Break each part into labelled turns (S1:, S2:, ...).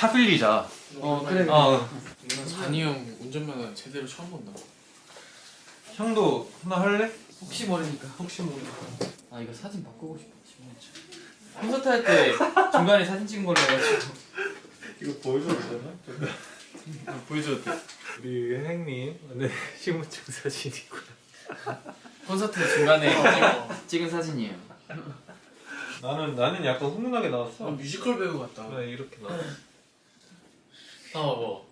S1: 어?
S2: 아, 차 빌리자.
S1: 어 그래.
S2: 어.
S3: 잔이 형 운전면허 제대로 처음 본다.
S2: 형도 하나 할래?
S1: 혹시 모르니까.
S2: 혹시 모르니까.
S1: 아 이거 사진 바꾸고 싶어. 진짜. 콘서트 할 때 중간에 사진 찍은 걸로 해가지고.
S2: 이거 보여줘도 되나?
S1: 보여줘도 돼.
S2: 우리 행님 네 신분증 사진이고요.
S1: 콘서트 중간에 찍- 찍은 사진이에요.
S2: 나는 나는 약간 훈훈하게 나왔어.
S3: 아, 뮤지컬 배우 같다.
S2: 네, 이렇게 나왔어.
S3: 아, 뭐.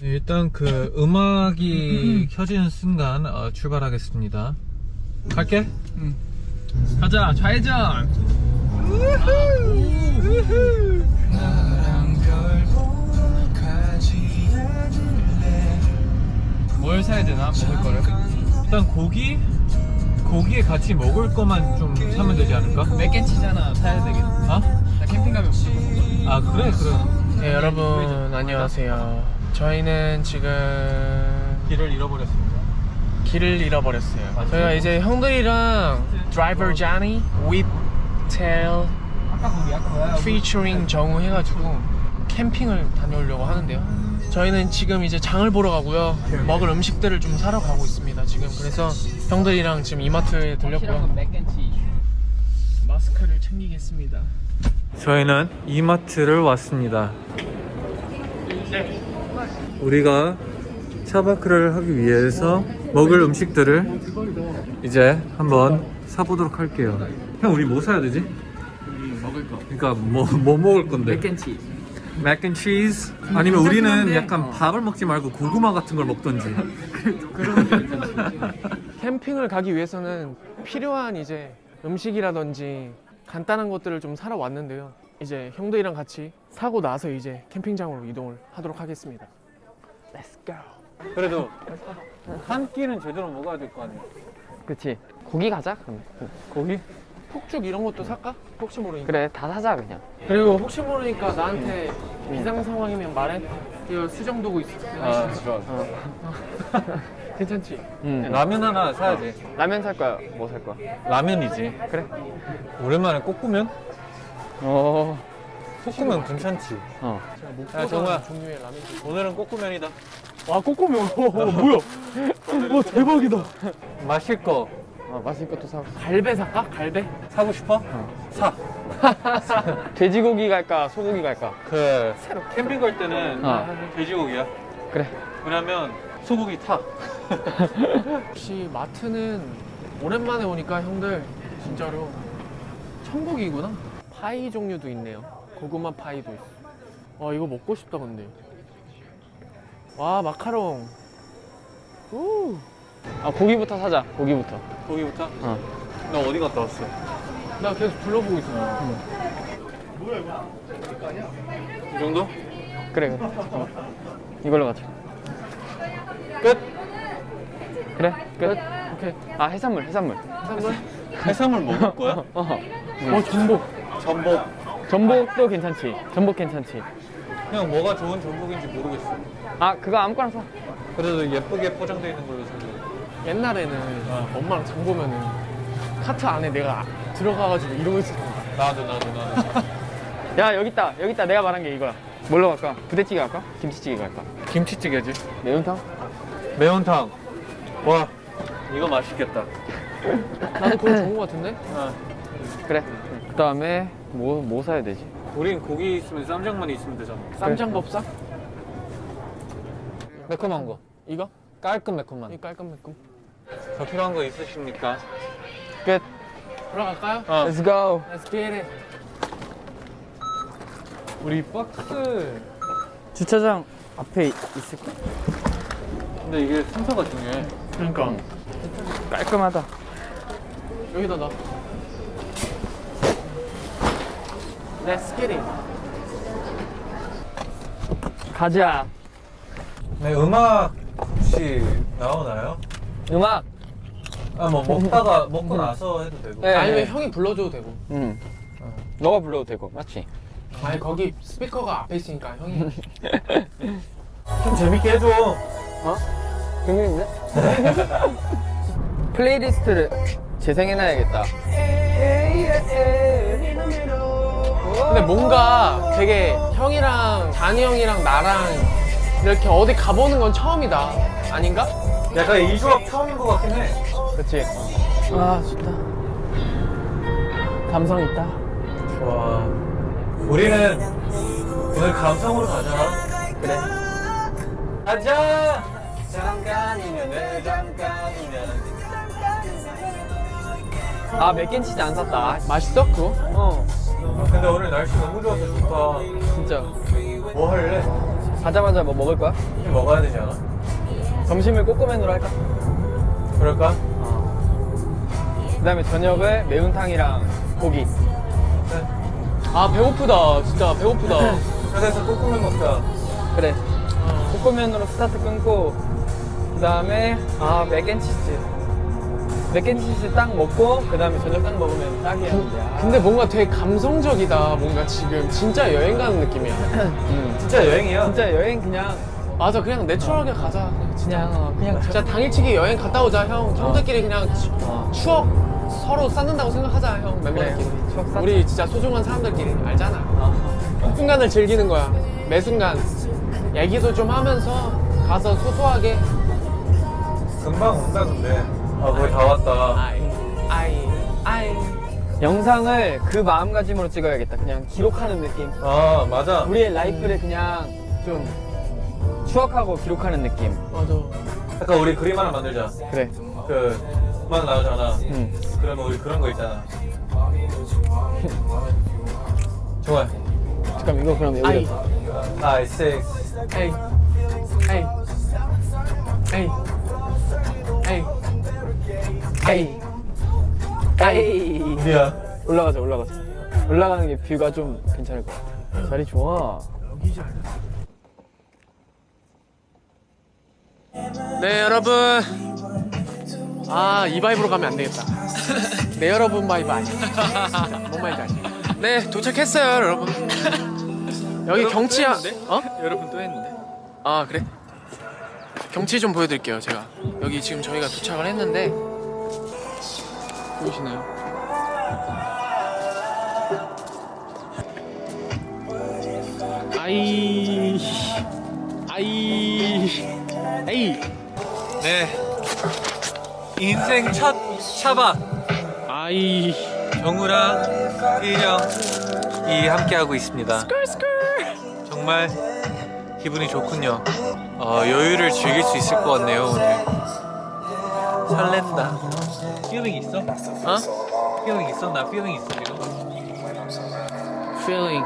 S2: 네, 일단 그 음악이 켜지는 순간 어, 출발하겠습니다. 갈게.
S3: 가자, 좌회전. 뭘 사야 되나 먹을 거를?
S2: 일단 고기 고기에 같이 먹을 거만 좀 사면 되지 않을까?
S3: 맥앤치즈나 사야 되겠네.
S2: 아?
S3: 나 캠핑 가면 무조건 먹어.
S2: 아 그래 그래.
S3: 네, 여러분 안녕하세요. 저희는 지금
S2: 길을 잃어버렸습니다.
S3: 길을 잃어버렸어요.
S2: 아,
S3: 저희가? 이제 형들이랑 드라이버 자니, 윗테일, 피처링 정우 해가지고 캠핑을 다녀오려고 하는데요. 저희는 지금 이제 장을 보러 가고요. 먹을 음식들을 좀 사러 가고 있습니다. 지금 그래서 형들이랑 지금 이마트에 들렸고요. 마스크를 챙기겠습니다.
S2: 저희는 이마트를 왔습니다. 우리가 차바크를 하기 위해서 먹을 음식들을 이제 한번 사보도록 할게요. 형 우리 뭐 사야 되지?
S3: 먹을 거.
S2: 그러니까 뭐 뭐 먹을 건데?
S1: 맥앤치.
S2: 맥앤치즈 아니면 우리는 약간 밥을 먹지 말고 고구마 같은 걸 먹던지.
S3: 캠핑을 가기 위해서는 필요한 이제 음식이라든지 간단한 것들을 좀 사러 왔는데요. 이제 형들이랑 같이 사고 나서 이제 캠핑장으로 이동을 하도록 하겠습니다. Let's go.
S2: 그래도 한 끼는 제대로 먹어야 될 거 아니야.
S4: 그치 고기 가자 그럼
S2: 고기?
S3: 폭죽 이런 것도 살까? 혹시 모르니까.
S4: 그래 다 사자 그냥
S3: 그리고 혹시 모르니까 나한테 비상 상황이면 말해. 이거 수정 도구 있어.
S2: 아 좋아.
S3: 괜찮지?
S4: 응
S2: 라면 하나 사야지.
S4: 라면 살 거야 뭐 살 거야
S2: 라면이지.
S4: 그래
S2: 오랜만에 꼬꾸면?
S4: 어
S2: 꼬꾸면 괜찮지.
S4: 어.
S2: 야, 정우야.
S3: 아, 종류의 라면.
S2: 오늘은 꼬꾸면이다.
S3: 와 꼬꼬면 어, 뭐야? 와 대박이다.
S2: 마실 거
S4: 어, 맛있는 것도 사고
S3: 갈배 살까? 갈배?
S2: 사고 싶어? 사.
S4: 돼지고기 갈까 소고기 갈까
S2: 그 캠핑 갈 때는
S4: 어.
S2: 돼지고기야.
S4: 그래
S2: 왜냐면 소고기 타.
S3: 역시 마트는 오랜만에 오니까 형들 진짜로 천국이구나. 파이 종류도 있네요. 고구마 파이도 있어. 와 이거 먹고 싶다 근데. 와 마카롱. 우.
S4: 아 고기부터 사자 고기부터
S2: 고기부터?
S4: 어.
S2: 너 어디 갔다 왔어?
S3: 나 계속 둘러보고 있어.
S2: 이 정도?
S4: 그래 그래 어. 이걸로 가자
S2: 끝.
S4: 그래 끝
S3: 오케이.
S4: 아 해산물 해산물
S3: 해산물?
S2: 해산물 먹을 거야?
S3: 어어 전복.
S2: 전복.
S4: 전복도 괜찮지 전복 괜찮지
S2: 그냥 뭐가 좋은 전복인지 모르겠어.
S4: 아 그거 아무거나 사
S2: 그래도 예쁘게 포장되어 있는 걸로 사줘.
S3: 옛날에는 엄마랑 장 보면은 카트 안에 내가 들어가가지고 이러고 있었던 거야.
S2: 나도 나도 나도.
S4: 야 여기 있다 여기 있다 내가 말한 게 이거야 뭘로 갈까 부대찌개 갈까 김치찌개 갈까
S2: 김치찌개지.
S4: 매운탕
S2: 매운탕. 와 이거 맛있겠다.
S3: 나도 그거 좋은 거 같은데?
S2: 아,
S4: 그래 그 다음에 뭐 뭐 사야 되지
S2: 우린 고기 있으면 쌈장만 있으면 되잖아.
S3: 쌈장법사?
S2: 매콤한 거.
S3: 이거?
S2: 깔끔 매콤한.
S3: 이 깔끔매끔.
S2: 더 필요한 거 있으십니까?
S4: 끝
S3: 들어갈까요?
S2: 어.
S4: Let's go
S3: Let's get it.
S2: 우리 박스.
S4: 주차장 앞에 있을까?
S2: 근데 이게 순서가 중요해.
S3: 그러니까
S4: 깔끔하다
S3: 여기다 놔. Let's get it.
S4: 가자
S2: 네 음악 혹시 나오나요?
S4: 음악
S2: 아 뭐 먹다가 먹고 나서 해도 되고.
S4: 네.
S3: 아니면 형이 불러줘도 되고.
S4: 응 너가 불러도 되고 맞지?
S3: 아니 거기 스피커가 앞에 있으니까 형이.
S2: 좀 재밌게 해줘.
S4: 재밌는데? 플레이리스트를 재생해놔야겠다
S3: 근데 뭔가 되게 형이랑 잔이 형이랑 나랑 이렇게 어디 가보는 건 처음이다. 아닌가?
S2: 약간 이 조합 처음인 것 같긴 해.
S3: 그치. 아, 좋다. 감성 있다.
S2: 와. 우리는 오늘 감성으로 가자.
S3: 그래.
S2: 가자! 잠깐이면 내 잠깐이면.
S4: 아 맥앤치즈 안 샀다.
S3: 맛있어, 그거?
S4: 어
S2: 근데 오늘 날씨 너무 좋아서 좋다.
S4: 진짜.
S2: 뭐 할래?
S4: 가자마자 뭐 먹을 거야?
S2: 이제 먹어야 되지 않아?
S4: 점심을 꼬꼬맨으로 할까?
S2: 그럴까?
S4: 그 다음에 저녁을 매운탕이랑 고기.
S3: 아, 배고프다. 진짜 배고프다.
S2: 그래서 꼬꾸면 먹자.
S4: 그래. 꼬꼬맨으로 스타트 끊고 그 다음에 아 맥앤치즈. 맥앤치즈 딱 먹고 그 다음에 저녁 딱 먹으면 딱이야. 야.
S3: 근데 뭔가 되게 감성적이다. 뭔가 지금 진짜 여행 가는 느낌이야.
S4: 음.
S2: 진짜 여행이야.
S4: 진짜 여행 그냥
S3: 맞아, 그냥 내추럴하게 가자.
S4: 그냥 어, 그냥
S3: 진짜 당일치기 여행 갔다 오자, 형. 형들끼리 그냥 추-
S4: 어.
S3: 추억 서로 쌓는다고 생각하자, 형. 멤버들끼리.
S4: 그래, 추억 쌓자.
S3: 우리 진짜 소중한 사람들끼리 알잖아.
S4: 어.
S3: 순간을 즐기는 거야. 매 순간. 얘기도 좀 하면서 가서 소소하게.
S2: 금방 온다 근데. 아 거의 다 왔다.
S3: 아이, 아이, 아이.
S4: 영상을 그 마음가짐으로 찍어야겠다. 그냥 기록하는 느낌.
S2: 아 맞아.
S4: 우리의 라이프를 그냥 좀 추억하고 기록하는 느낌.
S3: 맞아.
S2: 약간 우리 그림 하나 만들자.
S4: 그래.
S2: 그 음악 나오잖아.
S4: 응.
S2: 그러면 우리 그런 거 있잖아. 좋아.
S4: 잠깐 이거 그럼 여기.
S3: 아이,
S2: 아이 섹스.
S3: 에이, 에이, 에이, 에이, 에이.
S4: 에이.
S2: 우리야.
S4: 올라가자 올라가자. 올라가는 게 뷰가 좀 괜찮을 것 같아. 자리 좋아.
S3: 네 여러분 아 이 바이브로 가면 안 되겠다 네 여러분 바이바이 뭔 말인지 아시죠? 네 도착했어요 여러분 여기 경치야 어?
S1: 여러분 또 했는데.
S3: 아 그래? 경치 좀 보여드릴게요 제가 여기 지금 저희가 도착을 했는데 보이시나요? 아이 아이 에이
S2: 네. 인생 첫 차박.
S3: 아이
S2: 정우랑 일영이 함께하고 있습니다. 정말 기분이 좋군요. 어, 여유를 즐길 수 있을 것 같네요 오늘. 설렌다. Feeling 있어?
S3: 어?
S2: feeling 있어? 나 feeling 있어 지금.
S3: feeling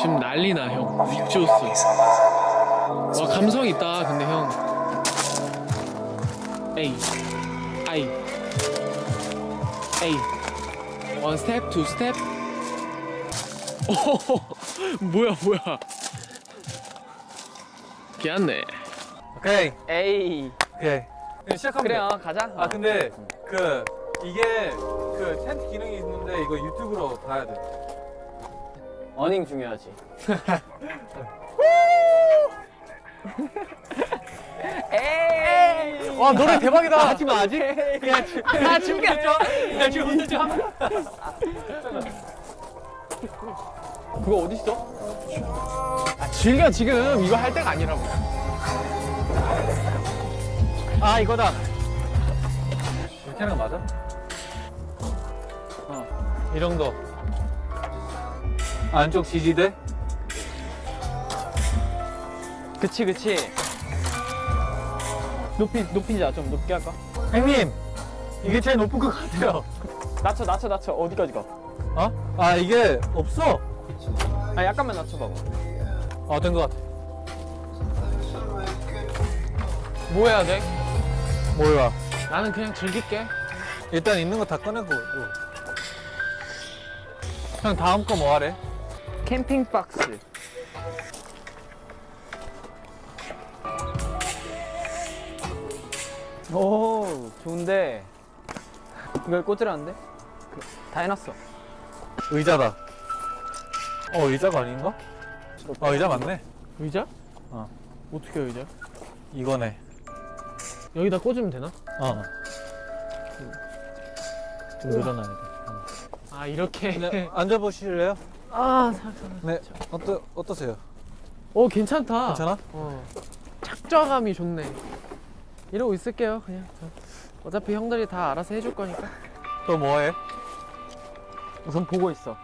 S3: 지금 난리나 형 미쳤어 와 감성 있다 근데 형 에이 아이 에이 원 스텝 투 스텝 오 뭐야 뭐야 귀엽네
S2: 오케이
S4: 에이.
S2: 오케이. 그냥 시작하면
S4: 그래요
S2: 돼.
S4: 가자.
S2: 아 근데 그 이게 그 텐트 기능이 있는데 이거 유튜브로 봐야 돼.
S4: 어닝 중요하지. 에이.
S3: 와 노래 대박이다
S4: 하지 마 아직.
S3: 아 준비했죠
S2: 야 지금 혼자 좀
S4: 그거 어디 있어?
S3: 아, 즐겨 지금 이거 할 때가 아니라고
S4: 아 이거다.
S2: 이렇게 하는 거 맞아? 어. 이 정도. 안쪽 지지대?
S4: 그치 그치. 높이 높이자 좀 높게 할까?
S2: 형님 이게 제일 높은 것 같아요.
S4: 낮춰 낮춰 낮춰 어디까지 가?
S2: 어? 아 이게 없어.
S4: 아 약간만 낮춰봐봐.
S2: 아된 것 같아.
S3: 뭐 해야 돼?
S2: 몰라.
S3: 나는 그냥 즐길게
S2: 일단 있는 거 다 꺼내고. 형 다음 거 뭐 하래?
S4: 캠핑 박스. 오 좋은데 이걸 꽂으라는데? 그, 다 해놨어.
S2: 의자다. 어 의자가 아닌가? 어 의자 맞네.
S3: 의자?
S2: 어.
S3: 어떻게 의자?
S2: 이거네.
S3: 여기다 꽂으면 되나?
S2: 어. 좀 늘어나야 돼.
S3: 아아 이렇게.
S2: 네, 앉아보실래요?
S3: 아 잠깐.
S2: 네. 어떠 어떠세요?
S3: 어 괜찮다.
S2: 괜찮아?
S3: 어. 착좌감이 좋네. 이러고 있을게요 그냥. 저. 어차피 형들이 다 알아서 해줄 거니까.
S2: 또 뭐해?
S4: 우선 보고 있어.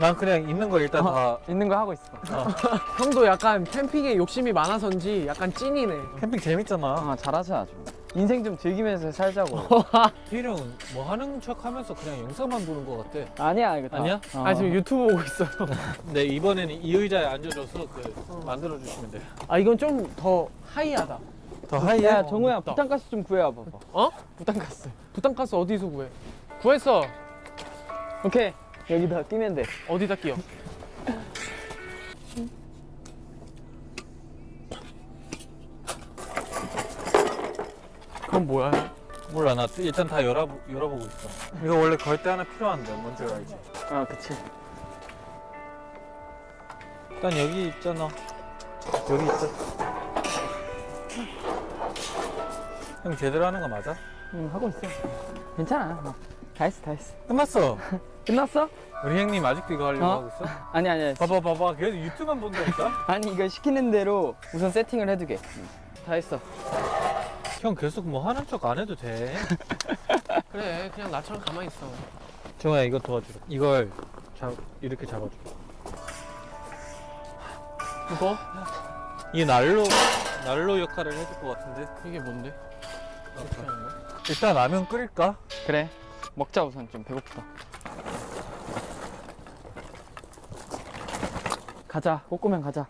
S2: 난 그냥 있는 거 일단 다
S4: 있는 거 하고 있어.
S3: 형도 약간 캠핑에 욕심이 많아서인지 약간 찐이네.
S2: 캠핑 재밌잖아.
S4: 아 잘하지 아주. 인생 좀 즐기면서 살자고.
S2: 희룡 뭐 하는 척 하면서 그냥 영상만 보는 거 같아.
S4: 아니야 이거 다.
S2: 아니야?
S4: 어.
S3: 아 지금 유튜브 보고 있어요.
S2: 네 이번에는 이 의자에 앉아줘서 그 만들어 주시면 돼요.
S3: 아 이건 좀 더 하이하다.
S2: 더 하이야?
S4: 야 정우야
S3: 없다.
S4: 부탄가스 좀 구해와 봐봐.
S3: 어?
S4: 부탄가스.
S3: 부탄가스 어디서 구해? 구했어.
S4: 오케이 여기다 끼면 돼.
S3: 어디다 끼워? 그건 뭐야?
S2: 몰라 나 일단 다 열어 열어보고 있어. 이거 원래 걸때 하나 필요한데 뭔지 알지?
S4: 아 그치.
S2: 일단 여기 있잖아. 여기 있어. 형 제대로 하는 거 맞아?
S4: 응 하고 있어. 괜찮아. 뭐. 다 했어 다 했어.
S2: 끝났어.
S4: 끝났어?
S2: 우리 형님 아직도 이거 하려고
S4: 어?
S2: 하고 있어?
S4: 아니 아니.
S2: 봐봐 봐봐 계속 유튜브만 본다니까?
S4: 아니 이거 시키는 대로 우선 세팅을 해두게. 다 했어.
S2: 형 계속 뭐 하는 척 안 해도 돼.
S3: 그래 그냥 나처럼 가만히 있어.
S2: 정아야 이거 도와주라. 이걸 잡 이렇게 잡아줘.
S3: 이거?
S2: 이 난로 난로 역할을 해줄 것 같은데.
S3: 이게 뭔데? 하는 거야?
S2: 일단 라면 끓일까?
S4: 그래. 먹자 우선 좀 배고프다. 가자. 꼬꼬면 가자.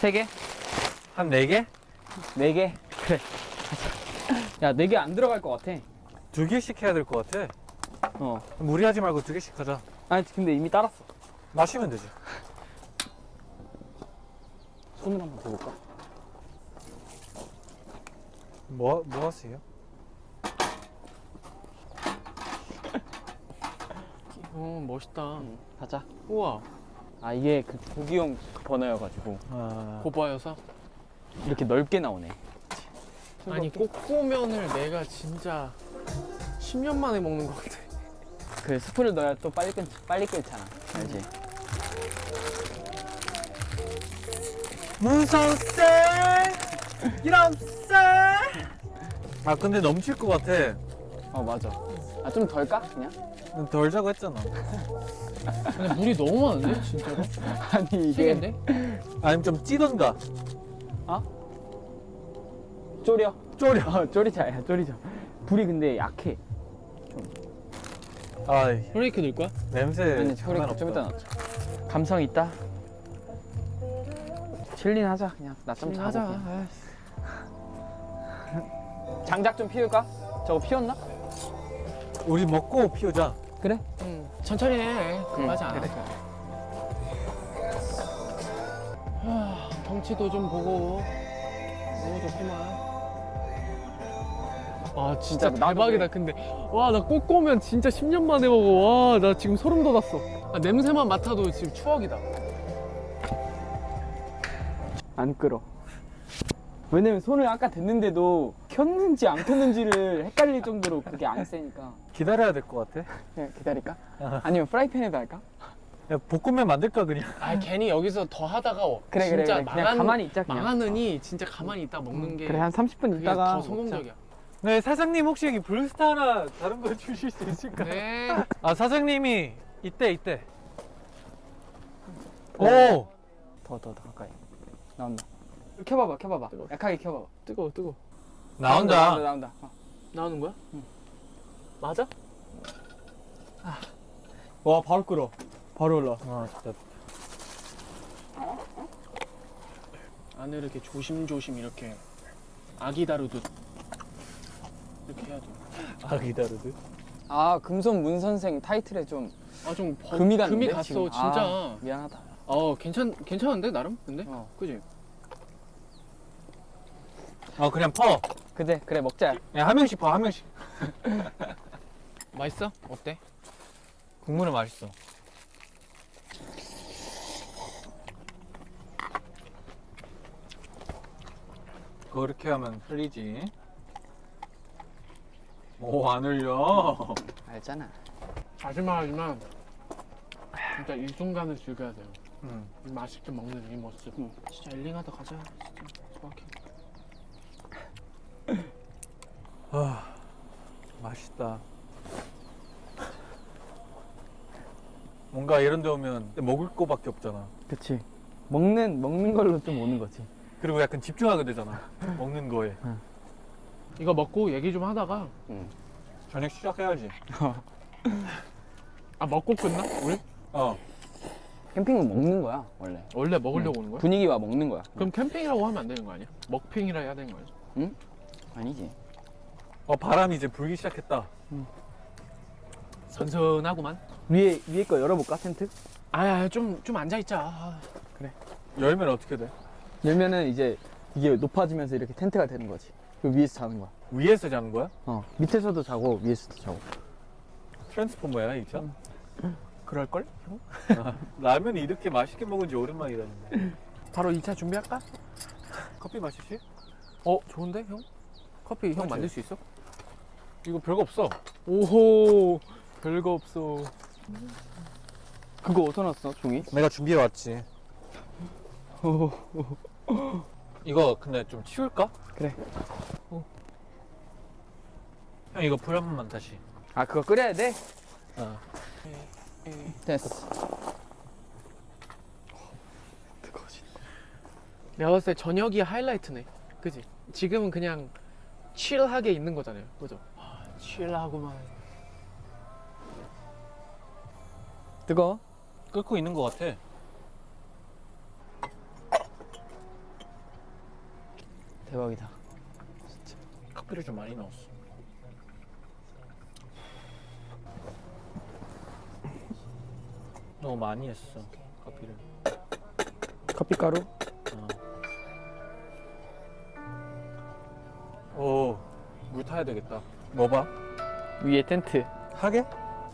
S4: 세 개?
S2: 한 네 개?
S4: 네 개? 그래. 가자. 야, 네 개 안 들어갈 것 같아.
S2: 두 개씩 해야 될 것 같아.
S4: 어.
S2: 무리하지 말고 두 개씩 하자.
S4: 아니, 근데 이미 따랐어.
S2: 마시면 되지.
S4: 손을 한번 대볼까?
S2: 뭐, 뭐 하세요?
S3: 어 멋있다.
S4: 가자.
S3: 우와
S4: 아, 이게 그 고기용 버너여가지고
S2: 아,
S3: 고바여서.
S4: 이렇게 넓게 나오네.
S3: 아니 꼬꼬면을 내가 진짜 10년 만에 먹는 것 같아.
S4: 그 스프를 넣어야 또 빨리 끓, 빨리 끓잖아. 알지?
S2: 문선생! 이런 쌤! 아, 근데 넘칠 것 같아.
S4: 어, 맞아. 아, 좀 덜 까? 그냥?
S2: 덜 자고 했잖아.
S3: 근데 물이 너무 많은데 진짜로?
S4: 아니, 이게.
S3: 튀긴데?
S2: 아니면 좀 찌던가. 쪼려.
S4: 어, 졸이자야, 졸이자. 불이 근데 약해.
S2: 아,
S3: 브레이크 넣을 거야?
S2: 냄새.
S4: 아니, 졸이
S2: 장난
S4: 좀 이따. 넣자. 감성 있다. 칠린 하자, 그냥. 낮잠 자고.
S3: 하자.
S4: 그냥. 장작 좀 피울까? 저거 피웠나?
S2: 우리 먹고 피우자.
S4: 그래?
S3: 응. 천천히 해. 급하지
S4: 응,
S3: 않아. 하, 덩치도 좀 보고 너무 좋구만. 아 진짜
S4: 진짜 나도
S3: 대박이다. 근데 와 나 꼬꼬면 진짜 10년 만에 먹어. 와 나 지금 소름 돋았어. 아, 냄새만 맡아도 지금 추억이다.
S4: 안 끓어. 왜냐면 손을 아까 댔는데도 켰는지 안 켰는지를 헷갈릴 정도로 그게 안 세니까.
S2: 기다려야 될 것 같아.
S4: 그냥 기다릴까? 아니면 프라이팬에다 할까?
S2: 야, 볶음면 만들까, 그냥?
S3: 아 괜히 여기서 더 하다가
S4: 그래, 그래,
S3: 진짜
S4: 그래. 그냥
S3: 망한,
S4: 가만히 있자, 그냥.
S3: 망하느니 진짜 가만히 있다 먹는 게
S4: 그래, 한 30분
S3: 그게
S4: 있다가.
S3: 더 성공적이야.
S2: 네, 사장님 혹시 여기 블루스타 하나 다른 거 주실 수 있을까요?
S3: 네.
S2: 아, 사장님이 이때, 이때. 오!
S4: 더, 더, 더 가까이. 나온다. 켜봐봐, 켜봐봐.
S3: 뜨거워.
S4: 약하게 켜봐봐.
S3: 뜨거워 뜨거워.
S2: 나온다.
S4: 나온다, 나온다. 어.
S3: 나오는 거야? 맞아?
S4: 와, 바로 끓어. 바로 올라.
S2: 아, 진짜.
S3: 안에 이렇게 조심조심 이렇게 아기 다루듯 이렇게 해야 돼.
S2: 아, 기다려도.
S4: 아, 금손 문 선생 타이틀에 좀
S3: 아좀
S4: 금이?
S3: 금이 갔어
S4: 지금?
S3: 진짜.
S4: 아, 미안하다.
S3: 어 괜찮 괜찮은데 나름 근데
S4: 어.
S3: 그지?
S2: 아, 그냥 퍼.
S4: 그래, 그래, 먹자.
S2: 야, 한 명씩 퍼, 한 명씩.
S3: 맛있어? 어때?
S2: 국물은 맛있어. 그렇게 하면 흘리지. 오, 안 흘려.
S4: 알잖아.
S3: 마지막이지만 진짜 이 순간을 즐겨야 돼요.
S2: 음.
S3: 맛있게 먹는 이 모습. 진짜 엘링하다 가자. 진짜 정확해.
S2: 아, 맛있다. 뭔가 이런 데 오면 먹을 거밖에 없잖아.
S4: 그치. 먹는 먹는 걸로 좀 오는 거지.
S2: 그리고 약간 집중하게 되잖아. 먹는 거에.
S3: 이거 먹고 얘기 좀 하다가
S2: 저녁 시작해야지.
S3: 아 먹고 끝나? 우리?
S2: 어.
S4: 캠핑은 먹는 거야 원래.
S3: 원래 먹으려고 오는 거야?
S4: 분위기와 먹는 거야.
S3: 그럼 캠핑이라고 하면 안 되는 거 아니야? 먹핑이라 해야 되는 거 아니야?
S4: 아니지.
S2: 어, 바람이 이제 불기 시작했다.
S3: 선선하구만.
S4: 위에 위에 거 열어볼까 텐트?
S3: 아야 좀좀 앉아 있자. 아,
S2: 열면 어떻게 돼?
S4: 열면은 이제 이게 높아지면서 이렇게 텐트가 되는 거지. 그 위에서 자는 거야.
S2: 위에서 자는 거야?
S4: 어 밑에서도 자고 위에서도 자고.
S2: 트랜스포머야, 이 차?
S3: 그럴 걸?
S2: 아, 라면이 이렇게 맛있게 먹은 지 오랜만이라는데.
S3: 바로 2차 준비할까?
S2: 커피 마시지?
S3: 어 좋은데 형? 커피 형. 만들 수 있어?
S2: 이거 별거 없어.
S3: 오호 별거 없어.
S4: 그거 어디서 났어 종이?
S2: 내가 준비해 왔지. 이거 근데 좀 치울까?
S4: 그래.
S2: 형 이거 불 한 번만 다시.
S4: 아 그거 끓여야 돼?
S2: 어.
S4: 됐어.
S3: 내가 봤을 때 저녁이 하이라이트네. 그지? 지금은 그냥 칠하게 있는 거잖아요. 그죠? 아, 칠하고만.
S4: 뜨거?
S2: 끓고 있는 것 같아.
S4: 대박이다.
S2: 커피를 좀 많이 넣었어. 너무 많이 했어 커피를.
S4: 커피 가루?
S2: 오, 물 타야 되겠다. 뭐 봐?
S4: 위에 텐트.
S2: 하게?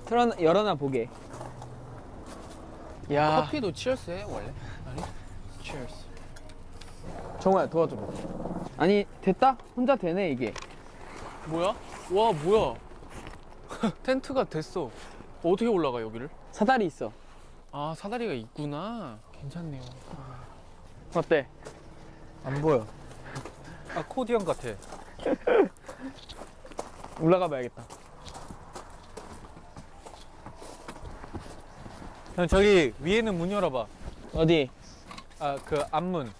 S4: 틀어 열어놔 보게.
S3: 야. 커피도 치얼스 해 원래? 아니? 치얼스.
S4: 정우야 도와줘 봐. 아니 됐다? 혼자 되네 이게.
S3: 뭐야? 와 뭐야? 텐트가 됐어. 어떻게 올라가 여기를?
S4: 사다리 있어.
S3: 아 사다리가 있구나. 괜찮네요.
S4: 어때?
S2: 안 보여. 아 코디언 같아.
S4: 올라가 봐야겠다.
S2: 형 저기 위에는 문 열어봐.
S4: 어디?
S2: 아 그 앞문.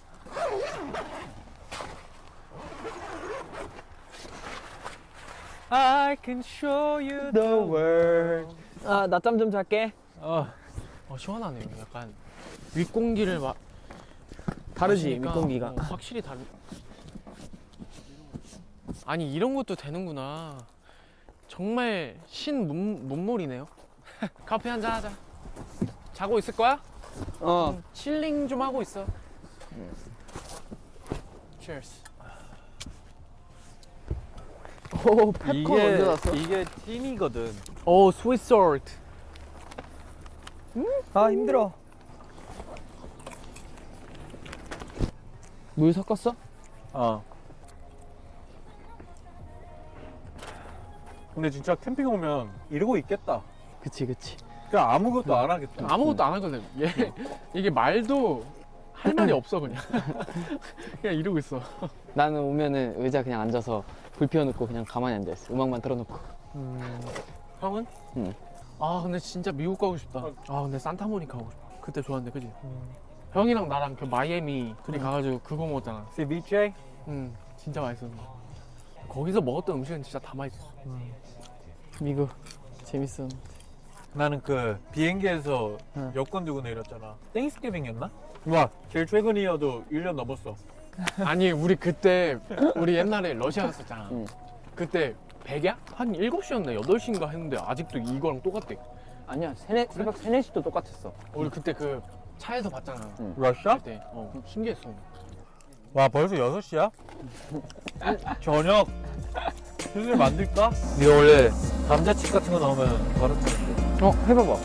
S2: I can show you the world.
S4: 아 낮잠 좀 잘게.
S2: 어,
S3: 어 시원하네요. 약간 윗공기를 막
S4: 다르지
S3: 마시니까,
S4: 밑공기가.
S3: 어, 확실히 다르. 아니 이런 것도 되는구나. 정말 신 문, 문물이네요. 커피 한잔 하자. 자고 있을 거야?
S4: 어.
S3: 칠링 좀 하고 있어. Cheers.
S4: 오 펩코 얹어놨어.
S2: 이게 찜이거든.
S3: 오 스위트 솔트.
S4: 아 힘들어. 물 섞었어?
S2: 어. 근데 진짜 캠핑 오면 이러고 있겠다.
S4: 그치 그치.
S2: 그냥 아무것도 안 하겠다.
S3: 아무것도 안 하거든. 얘 이게 말도 할 말이 없어 그냥. 그냥 이러고 있어.
S4: 나는 오면은 의자 그냥 앉아서 불 피워놓고 그냥 가만히 앉아있어. 음악만 틀어놓고.
S3: 형은?
S4: 응.
S3: 아 근데 진짜 미국 가고 싶다. 아 근데 산타모니카 가고 싶다. 그때 좋았는데 그지? 형이랑 나랑 그 마이애미 둘이 가가지고 그거 먹었잖아.
S2: CBJ?
S3: 응 진짜 맛있었는데. 거기서 먹었던 음식은 진짜 다 맛있었어.
S4: 미국 재밌어.
S2: 나는 그 비행기에서
S4: 응.
S2: 여권 들고 내렸잖아. 땡스기빙이었나? 와, 제일 최근이어도 1년 넘었어.
S3: 아니 우리 그때 우리 옛날에 러시아 갔었잖아.
S4: 응.
S3: 그때 백야? 한 7시였나 8시인가 했는데 아직도 이거랑 똑같대.
S4: 아니야 세네, 새벽 3, 4시도 똑같았어.
S3: 우리 그때 그 차에서 봤잖아.
S2: 러시아?
S3: 그때 어 신기했어.
S2: 와, 벌써 6시야? 저녁 슬슬 만들까? 이거 원래 감자칩 같은 거 넣으면 바로 타는데.
S4: 어 해봐봐.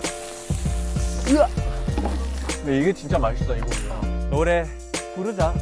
S2: 근데 이게 진짜 맛있다, 이거. 노래 부르자.